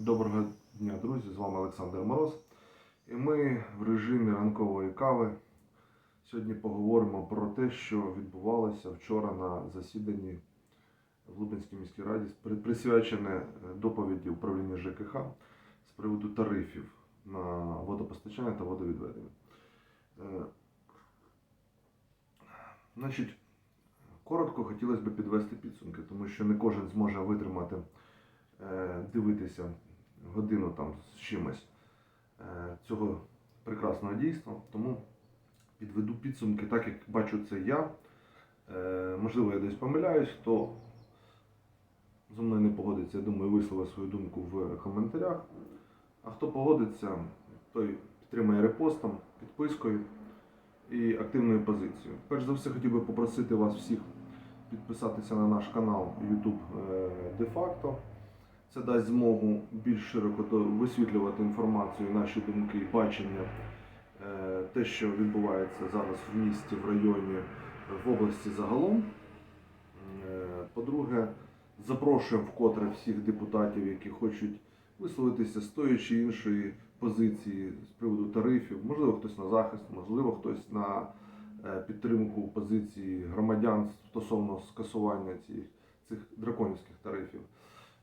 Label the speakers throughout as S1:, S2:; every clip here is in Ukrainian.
S1: Доброго дня, друзі! З вами Олександр Мороз. І ми в режимі ранкової кави сьогодні поговоримо про те, що відбувалося вчора на засіданні в Лубенській міській раді, присвячене е, доповіді управління ЖКХ з приводу тарифів на водопостачання та водовідведення. Е, Значить, коротко хотілося б підвести підсумки, тому що не кожен зможе витримати е, дивитися годину там з чимось е, цього прекрасного дійства. Тому підведу підсумки, так як бачу це я. Е, Можливо, я десь помиляюсь, хто зі мною не погодиться, я думаю, висловить свою думку в коментарях. А хто погодиться, той підтримає репостом, підпискою і активною позицією. Перш за все, хотів би попросити вас всіх підписатися на наш канал YouTube е, де-факто. Це дасть змогу більш широко висвітлювати інформацію, наші думки, бачення, е, те, що відбувається зараз в місті, в районі, в області загалом. Е, По-друге, запрошуємо вкотре всіх депутатів, які хочуть висловитися з тої чи іншої позиції з приводу тарифів. Можливо, хтось на захист, можливо, хтось на е, підтримку позиції громадян стосовно скасування цих, цих драконівських тарифів.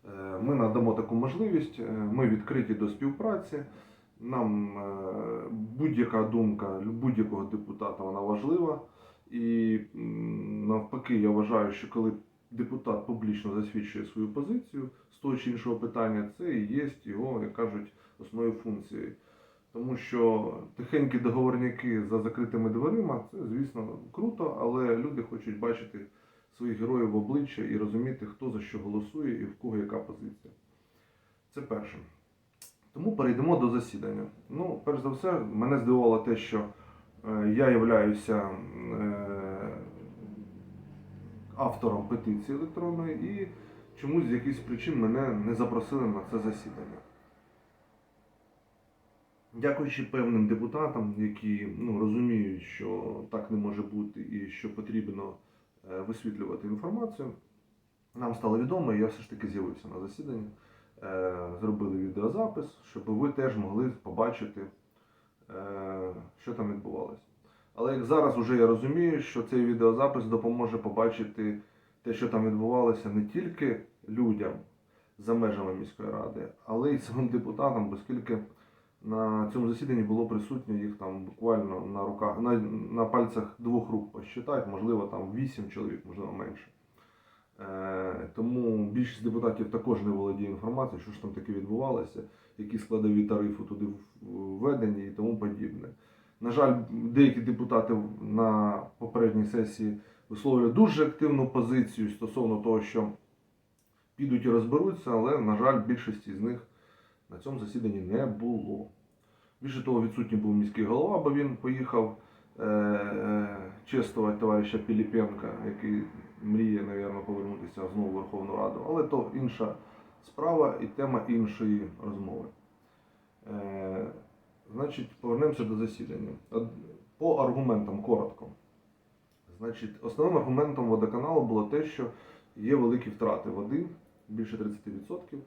S1: Е, Ми надамо таку можливість. Е, Ми відкриті до співпраці. Нам е, будь-яка думка будь-якого депутата вона важлива. І навпаки, я вважаю, що коли депутат публічно засвідчує свою позицію з того чи іншого питання, це і є його, як кажуть, основною функцією. Тому що тихенькі договорняки за закритими дверима це, звісно, круто, але люди хочуть бачити своїх героїв в обличчя і розуміти, хто за що голосує і в кого яка позиція. Це перше. Тому перейдемо до засідання. Ну, перш за все, мене здивувало те, що е, я являюся е, автором петиції електронної і чомусь з якихось причин мене не запросили на це засідання. Дякуючи певним депутатам, які ну, розуміють, що так не може бути і що потрібно висвітлювати інформацію, нам стало відомо, і я все ж таки з'явився на засіданні. Е, Зробили відеозапис, щоб ви теж могли побачити, е, що там відбувалося. Але як зараз вже я розумію, що цей відеозапис допоможе побачити те, що там відбувалося, не тільки людям за межами міської ради, але й самим депутатам, оскільки на цьому засіданні було присутньо їх там буквально на руках, на, на пальцях двох рук посчитати, можливо, там вісім чоловік, можливо, менше. Е, тому більшість депутатів також не володіє інформацією, що ж там таке відбувалося, які складові тарифи туди введені і тому подібне. На жаль, деякі депутати на попередній сесії висловлювали дуже активну позицію стосовно того, що підуть і розберуться, але, на жаль, більшості з них на цьому засіданні не було. Більше того, відсутній був міський голова, бо він поїхав е, е, чествувати товариша Піліпенка, який мріє, мабуть, повернутися знову в Верховну Раду. Але то інша справа і тема іншої розмови. Е, значить, повернемося до засідання. По аргументам коротко. Значить, основним аргументом водоканалу було те, що є великі втрати води, більше 30%.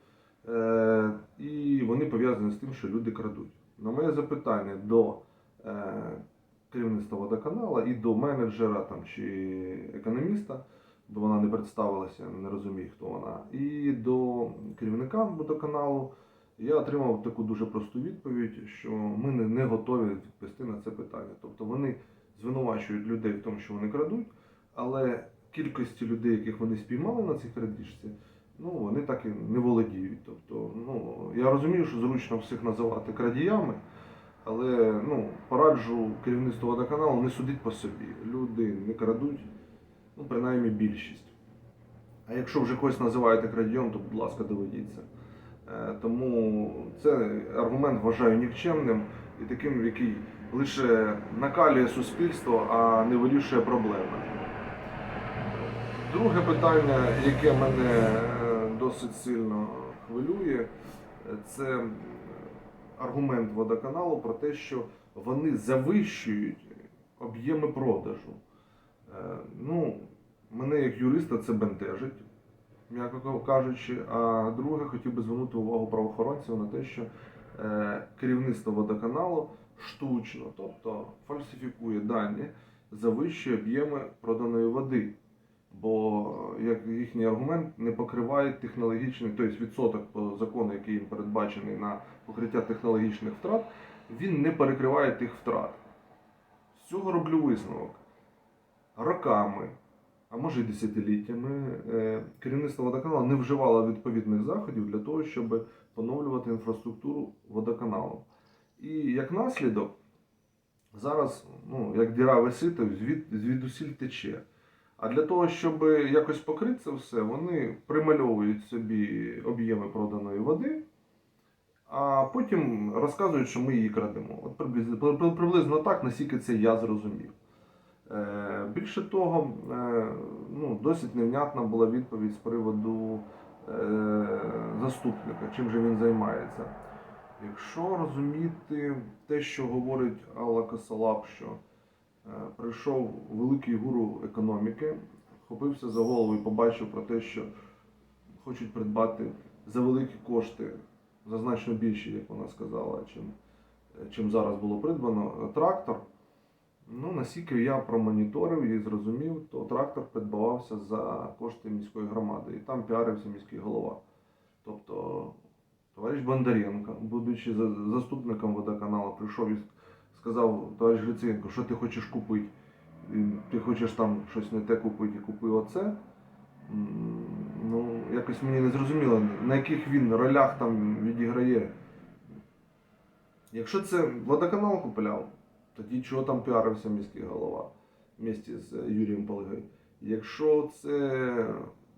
S1: Е, і вони пов'язані з тим, що люди крадуть. На моє запитання до е, керівництва водоканала і до менеджера там, чи економіста, бо вона не представилася, не розумію, хто вона, і до керівника водоканалу я отримав таку дуже просту відповідь, що ми не готові відповісти на це питання. Тобто вони звинувачують людей в тому, що вони крадуть, але кількості людей, яких вони спіймали на цій крадіжці, ну вони так і не володіють. Тобто, ну я розумію, що зручно всіх називати крадіями, але ну пораджу керівництву водоканалу не судіть по собі. Люди не крадуть, ну принаймні більшість. А якщо вже когось називаєте крадієм, то будь ласка, доведіться. Е, Тому це аргумент вважаю нікчемним і таким, який лише накалює суспільство, а не вирішує проблеми. Друге питання, яке мене досить сильно хвилює, е, це аргумент водоканалу про те, що вони завищують об'єми продажу. Е, Ну, мене як юриста це бентежить. м'яко кажучи. А друге, хотів би звернути увагу правоохоронців на те, що е, керівництво водоканалу штучно, тобто фальсифікує дані, завищує об'єми проданої води. Бо як їхній аргумент не покриває технологічний, тобто відсоток по закону, який їм передбачений на покриття технологічних втрат, він не перекриває тих втрат. З цього роблю висновок. Роками, а може й десятиліттями, е, керівництво водоканалу не вживало відповідних заходів для того, щоб поновлювати інфраструктуру водоканалу. І як наслідок, зараз, ну, як діра висить, звід, звідусіль тече. А для того, щоб якось покрити це все, вони примальовують собі об'єми проданої води, а потім розказують, що ми її крадемо. От приблизно, приблизно так, наскільки це я зрозумів. Е, більше того, е, ну, досить невнятна була відповідь з приводу е, заступника, чим же він займається. Якщо розуміти те, що говорить Алла Косолап, що прийшов великий гуру економіки, хопився за голову і побачив про те, що хочуть придбати за великі кошти, за значно більші, як вона сказала, чим, чим зараз було придбано, е, трактор. Ну, наскільки я промоніторив і зрозумів, то трактор придбавався за кошти міської громади, і там піарився міський голова. Тобто товариш Бондаренко, будучи заступником водоканалу, прийшов і сказав, товариш Гриценко, що ти хочеш купити? Ти хочеш там щось не те купити, купи оце. Ну, якось мені не зрозуміло, на яких він ролях там відіграє. Якщо це водоканал купляв, тоді чого там піарився міський голова в місті з Юрієм Полигою. Якщо це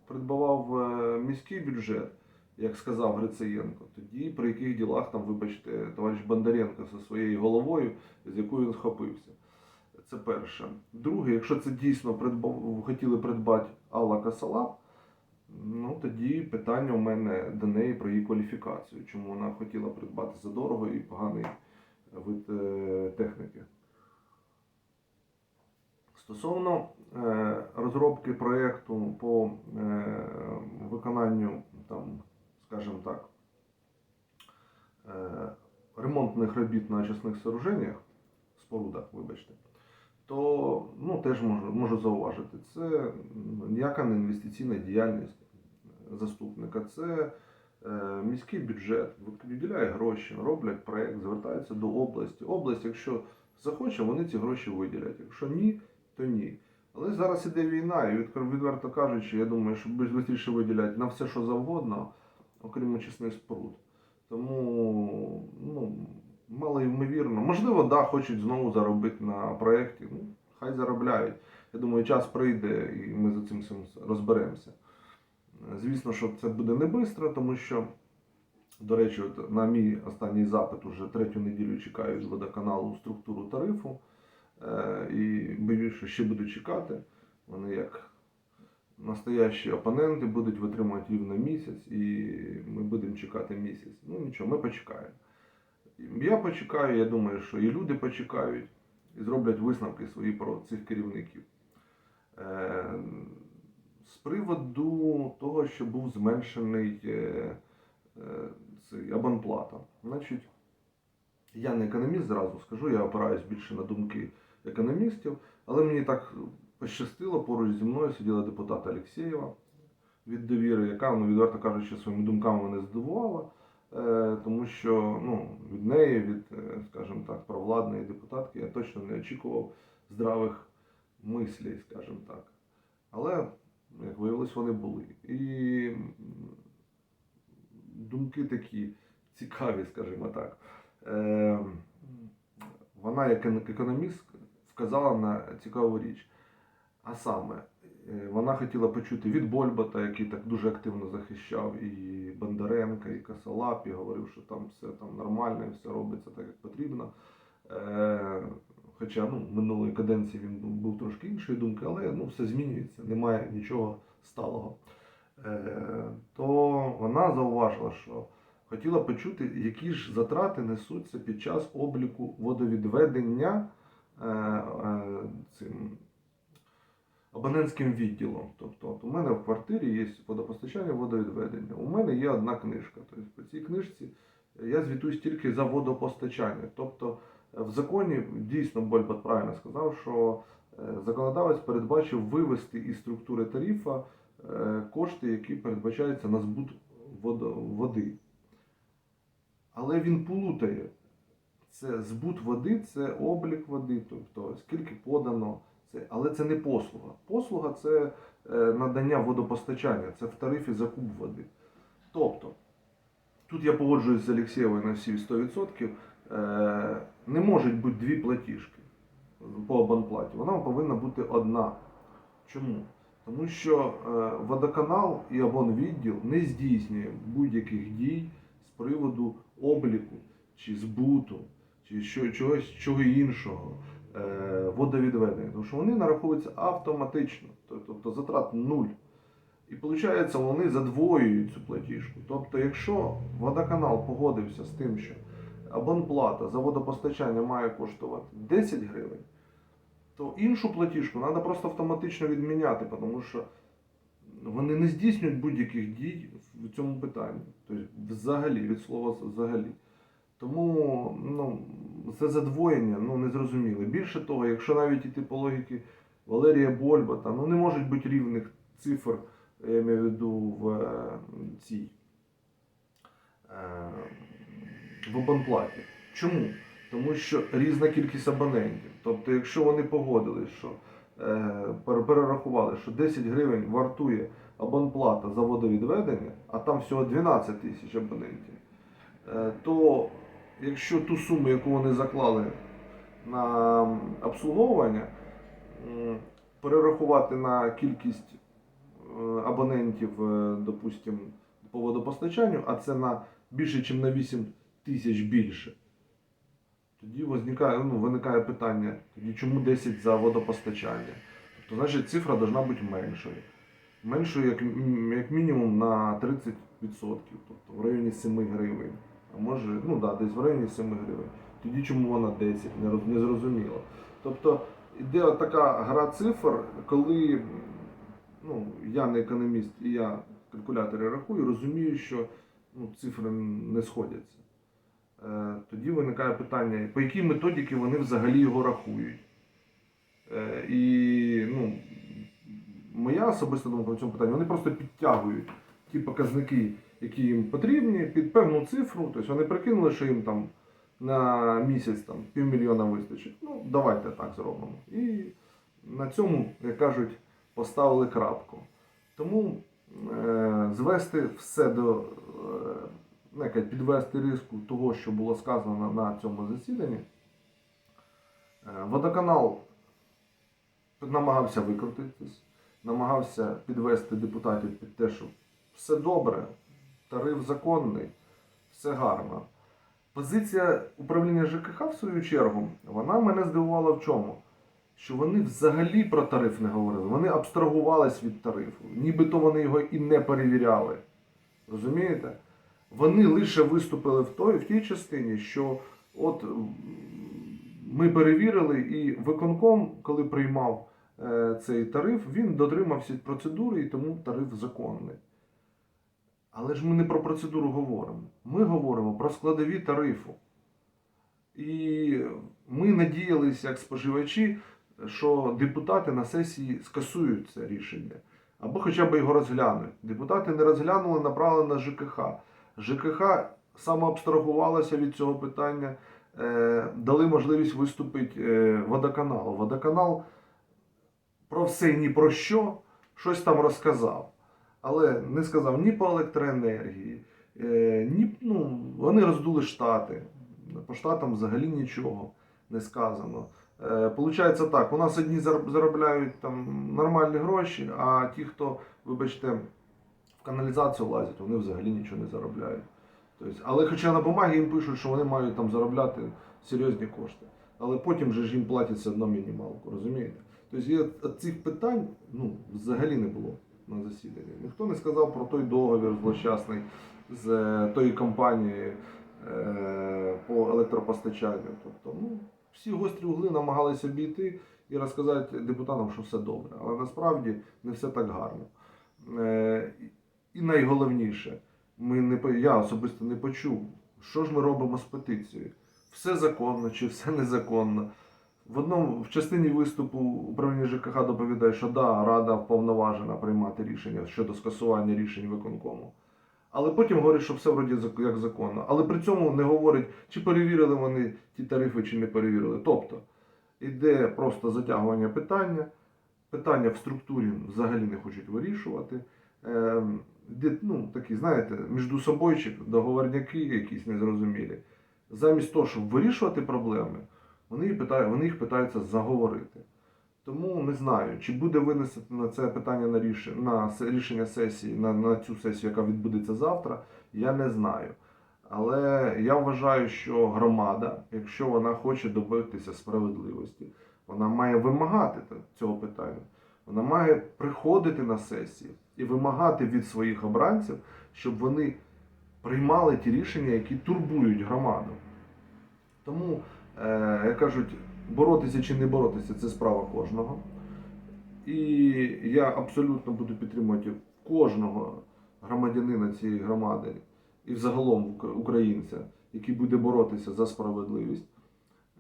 S1: придбавав е, міський бюджет, як сказав Грицеєнко, тоді при яких ділах там, вибачте, товариш Бондаренко зі своєю головою, з якою він схопився. Це перше. Друге, якщо це дійсно придбав, хотіли придбати Алла Касалап, ну тоді питання у мене до неї про її кваліфікацію, чому вона хотіла придбати за дорого і поганий вид е, техніки. Стосовно е, розробки проєкту по е, виконанню, там, скажімо так, е, ремонтних робіт на очисних сооруженнях, спорудах, вибачте, то ну, теж можу, можу зауважити, це ніяка не інвестиційна діяльність заступника, це е, міський бюджет виділяє гроші, роблять проєкт, звертаються до області. Область, якщо захоче, вони ці гроші виділять. Якщо ні, то ні. Але зараз іде війна, і відверто кажучи, я думаю, що швидше виділять на все, що завгодно, окрім очисних споруд. Тому ну, мало ймовірно. Можливо, да, хочуть знову заробити на проєкті. Ну, хай заробляють. Я думаю, час прийде і ми за цим розберемося. Звісно, що це буде не швидко, тому що, до речі, от на мій останній запит уже третю неділю чекаю від водоканалу структуру тарифу. Е, І боюсь, що ще буду чекати. Вони як настоящі опоненти будуть витримувати рівно місяць, і ми будемо чекати місяць. Ну нічого, ми почекаємо. Я почекаю, я думаю, що і люди почекають і зроблять висновки свої про цих керівників. Е, З приводу того, що був зменшений е, е, абонплата. Значить, я не економіст, зразу скажу, я опираюсь більше на думки економістів, але мені так пощастило, поруч зі мною сиділа депутат Алєксєєва від довіри, яка, ну, відверто кажучи, своїми думками мене здивувала, е, тому що ну, від неї, від, е, скажімо так, провладної депутатки, я точно не очікував здравих мислей, скажімо так. Але, як виявилось, вони були. І думки такі цікаві, скажімо так. Е, вона, як економіст, вказала на цікаву річ. А саме, е, вона хотіла почути від Больбота, який так дуже активно захищав і Бондаренка, і Касалап, і говорив, що там все там нормально, все робиться так, як потрібно. Е, Хоча ну, минулої каденції він був, трошки іншої думки, але ну, все змінюється, немає нічого сталого. Е, То вона зауважила, що хотіла почути, які ж затрати несуться під час обліку водовідведення цим абонентським відділом. Тобто, от у мене в квартирі є водопостачання, водовідведення. У мене є одна книжка. Тобто по цій книжці я звітуюсь тільки за водопостачання. Тобто е, в законі дійсно Больбат правильно сказав, що е, законодавець передбачив вивести із структури тарифа е, кошти, які передбачаються на збут води. Але він плутає. Це збут води, це облік води, тобто скільки подано, але це не послуга. Послуга це е, надання водопостачання, це в тарифі закуп води. Тобто, тут я погоджуюсь з Олексієвою на всі 100%, е, не можуть бути дві платіжки по абонплаті. Вона повинна бути одна. Чому? Тому що е, водоканал і абонвідділ не здійснює будь-яких дій з приводу обліку чи збуту, чи чогось чого іншого водовідведення. Тому що вони нараховуються автоматично, тобто затрат нуль. І виходить, вони задвоюють цю платіжку. Тобто, якщо водоканал погодився з тим, що абонплата за водопостачання має коштувати 10 гривень, то іншу платіжку треба просто автоматично відміняти, тому що вони не здійснюють будь-яких дій в цьому питанні. Тобто, взагалі, від слова взагалі. Тому ну, це задвоєння ну, незрозуміле. Більше того, якщо навіть іти по логіки Валерія Больбата, ну не можуть бути рівних цифр, я маю в виду в е, цій е, в абонплаті. Чому? Тому що різна кількість абонентів. Тобто, якщо вони погодились, що е, перерахували, що 10 гривень вартує абонплата за водовідведення, а там всього 12 тисяч абонентів, е, то якщо ту суму, яку вони заклали на обслуговування, перерахувати на кількість е, абонентів, е, допустим, по водопостачанню, а це на більше, ніж на 8 тисяч більше. Тоді виникає, ну, виникає питання, тоді чому 10 за водопостачання? Тобто, значить, цифра повинна бути меншою. Меншою, як, як мінімум, на 30%, тобто в районі 7 гривень. Може, ну да, десь в районі 7 гривень. Тоді чому вона 10, не, зрозуміло. Тобто іде така гра цифр, коли ну, я не економіст і я калькулятори рахую, розумію, що ну, цифри не сходяться. Е, тоді виникає питання, по якій методіки вони взагалі його рахують. Е, і ну, моя особиста думка в цьому питанні, вони просто підтягують ті показники, які їм потрібні, під певну цифру. Тобто вони прикинули, що їм там на місяць там, півмільйона вистачить. Ну, давайте так зробимо. І на цьому, як кажуть, поставили крапку. Тому е, звести все до е, ну, підвести риску того, що було сказано на, на цьому засіданні. Е, Водоканал намагався викрутитись, намагався підвести депутатів під те, що все добре, тариф законний, все гарно. Позиція управління ЖКХ, в свою чергу, вона мене здивувала в чому? Що вони взагалі про тариф не говорили, вони абстрагувались від тарифу, нібито вони його і не перевіряли. Розумієте? Вони лише виступили в той, в тій частині, що от ми перевірили, і виконком, коли приймав е, цей тариф, він дотримався процедури і тому тариф законний. Але ж ми не про процедуру говоримо. Ми говоримо про складові тарифу. І ми надіялися, як споживачі, що депутати на сесії скасують це рішення або хоча б його розглянуть. Депутати не розглянули, направили на ЖКХ. ЖКХ самоабстрагувалося від цього питання, е, дали можливість виступити е, водоканалу. Водоканал про все і ні про що щось там розказав. Але не сказав ні по електроенергії, е, ні, ну, вони роздули штати. По штатам взагалі нічого не сказано. Е, Получається так, у нас одні заробляють там нормальні гроші, а ті, хто, вибачте, в каналізацію лазять, вони взагалі нічого не заробляють. Тобто, але хоча на бумагі їм пишуть, що вони мають там заробляти серйозні кошти. Але потім же ж їм платять все одно мінімалку, розумієте? Тобто цих питань ну, взагалі не було на засіданні. Ніхто не сказав про той договір злощасний з е, тої компанії е, по електропостачанню. Тобто, ну, всі гострі угли намагалися обійти і розказати депутатам, що все добре. Але насправді не все так гарно. Е, І найголовніше, ми не я особисто не почув, що ж ми робимо з петицією. Все законно чи все незаконно. В одному в частині виступу управління ЖКХ доповідає, що да, рада вповноважена приймати рішення щодо скасування рішень виконкому. Але потім говорить, що все вроді як законно. Але при цьому не говорить, чи перевірили вони ті тарифи, чи не перевірили. Тобто йде просто затягування питання, питання в структурі взагалі не хочуть вирішувати. Де, ну, такі, знаєте, між собойчик, договорняки якісь незрозумілі. Замість того, щоб вирішувати проблеми, вони, питають, вони їх питаються заговорити. Тому не знаю, чи буде винесено це питання на рішення, на рішення сесії, на, на цю сесію, яка відбудеться завтра, я не знаю. Але я вважаю, що громада, якщо вона хоче добитися справедливості, вона має вимагати цього питання. Вона має приходити на сесії і вимагати від своїх обранців, щоб вони приймали ті рішення, які турбують громаду. Тому, як кажуть, боротися чи не боротися це справа кожного. І я абсолютно буду підтримувати кожного громадянина цієї громади і взагалом українця, який буде боротися за справедливість.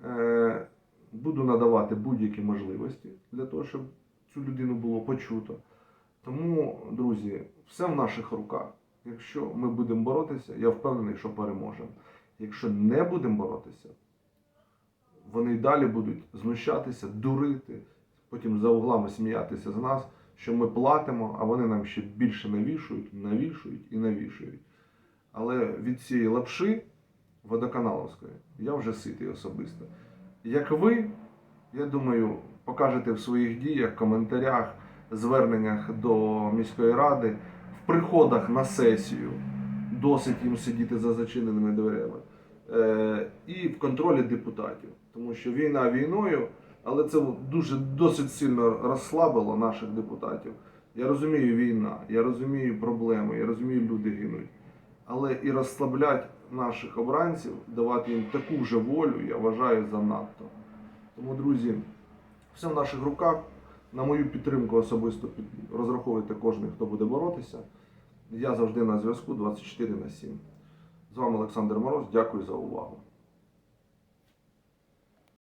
S1: Е, Буду надавати будь-які можливості для того, щоб цю людину було почуто. Тому, друзі, все в наших руках. Якщо ми будемо боротися, я впевнений, що переможемо. Якщо не будемо боротися, вони й далі будуть знущатися, дурити, потім за углами сміятися з нас, що ми платимо, а вони нам ще більше навішують, навішують і навішують. Але від цієї лапши водоканаловської я вже ситий особисто. Як ви, я думаю, покажете в своїх діях, коментарях, зверненнях до міської ради, в приходах на сесію, досить їм сидіти за зачиненими дверима, е, контролі депутатів. Тому що війна війною, але це дуже досить сильно розслабило наших депутатів. Я розумію війна, я розумію проблеми, я розумію, люди гинуть. Але і розслаблять наших обранців, давати їм таку же волю, я вважаю занадто. Тому, друзі, все в наших руках. На мою підтримку особисто розраховуйте кожен, хто буде боротися. Я завжди на зв'язку 24 на 7. З вами Олександр Мороз. Дякую за увагу.